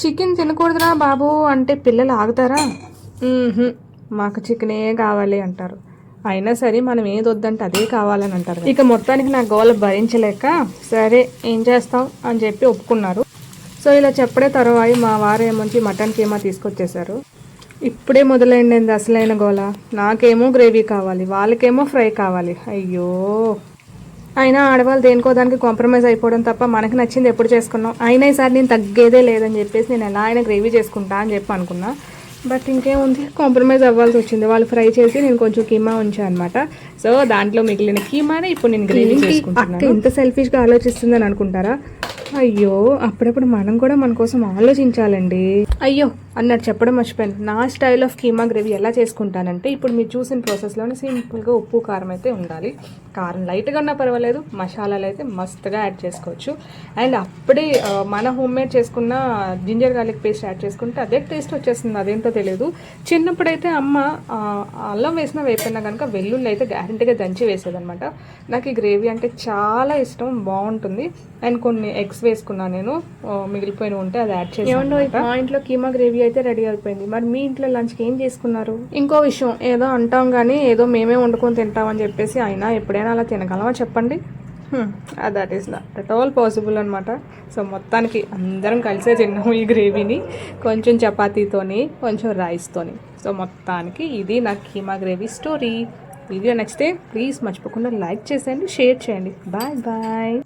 Chicken తినకూడదురా బాబు అంటే పిల్లలు ఆగుతారా. మాకు చికెనే కావాలి అంటారు. అయినా సరే మనం ఏది వద్దంటే అదే కావాలని అంటారు ఇక మొత్తానికి నా గోల భరించలేక సరే ఏం చేస్తాం అని చెప్పి ఒప్పుకున్నారు. సో ఇలా చెప్పడే తరువాయి మా వారేమొంచి మటన్ కీమా తీసుకొచ్చేసారు ఇప్పుడే మొదలైంది అసలైన గోల. నాకేమో గ్రేవీ కావాలి వాళ్ళకేమో ఫ్రై కావాలి. అయ్యో. అయినా ఆడవాళ్ళు దేనికో దానికి కాంప్రమైజ్ అయిపోవడం తప్ప మనకి నచ్చింది ఎప్పుడు చేసుకున్నాం. అయినా ఈసారి నేను తగ్గేదే లేదని చెప్పేసి నేను ఎలా అయినా గ్రేవీ చేసుకుంటా అని చెప్పి అనుకున్నా. బట్ ఇంకేముంది? కాంప్రమైజ్ అవ్వాల్సి వచ్చింది. వాళ్ళు ఫ్రై చేసి నేను కొంచెం కీమా ఉంచాను అనమాట సో దాంట్లో మిగిలిన కీమానే ఇప్పుడు నేను గ్రేవీ చేసుకుంటున్నాను. ఎంత సెల్ఫిష్గా ఆలోచిస్తుందని అనుకుంటారా? అయ్యో అప్పుడప్పుడు మనం కూడా మన కోసం ఆలోచించాలండి. అయ్యో అన్నట్టు చెప్పడం మర్చిపోయాను. నా స్టైల్ ఆఫ్ కీమా గ్రేవీ ఎలా చేసుకుంటానంటే ఇప్పుడు మీరు చూసిన ప్రాసెస్లోనే సింపుల్గా ఉప్పు కారం అయితే ఉండాలి. కారం లైట్గా ఉన్నా పర్వాలేదు మసాలాలు అయితే మస్తుగా యాడ్ చేసుకోవచ్చు. అండ్ అప్పుడే మన హోమ్ మేడ్ చేసుకున్న జింజర్ గార్లిక్ పేస్ట్ యాడ్ చేసుకుంటే అదే టేస్ట్ వచ్చేస్తుంది. అదేంటో తెలియదు. చిన్నప్పుడైతే అమ్మ అల్లం వేసిన వేపినా కనుక వెల్లుల్లి అయితే గ్యారంటీగా దంచి వేసేదనమాట నాకు ఈ గ్రేవీ అంటే చాలా ఇష్టం బాగుంటుంది. అండ్ కొన్ని ఎగ్స్ వేసుకున్నాను నేను మిగిలిపోయిన ఉంటే అది యాడ్ చేసి మా ఇంట్లో కీమా గ్రేవీ అయితే రెడీ అయిపోయింది. మరి మీ ఇంట్లో లంచ్కి ఏం చేసుకున్నారు? ఇంకో విషయం ఏదో అంటాం కానీ ఏదో మేమే వండుకొని తింటామని చెప్పేసి అయినా ఎప్పుడైనా అలా తినగలమా చెప్పండి? That is not at all possible అనమాట సో మొత్తానికి అందరం కలిసే తిన్నాము ఈ గ్రేవీని కొంచెం చపాతీతోని కొంచెం రైస్తోని. సో మొత్తానికి ఇది నా కీమా గ్రేవీ స్టోరీ. వీడియో నచ్చితే ప్లీజ్ మర్చిపోకుండా లైక్ చేసేయండి షేర్ చేయండి. Bye bye.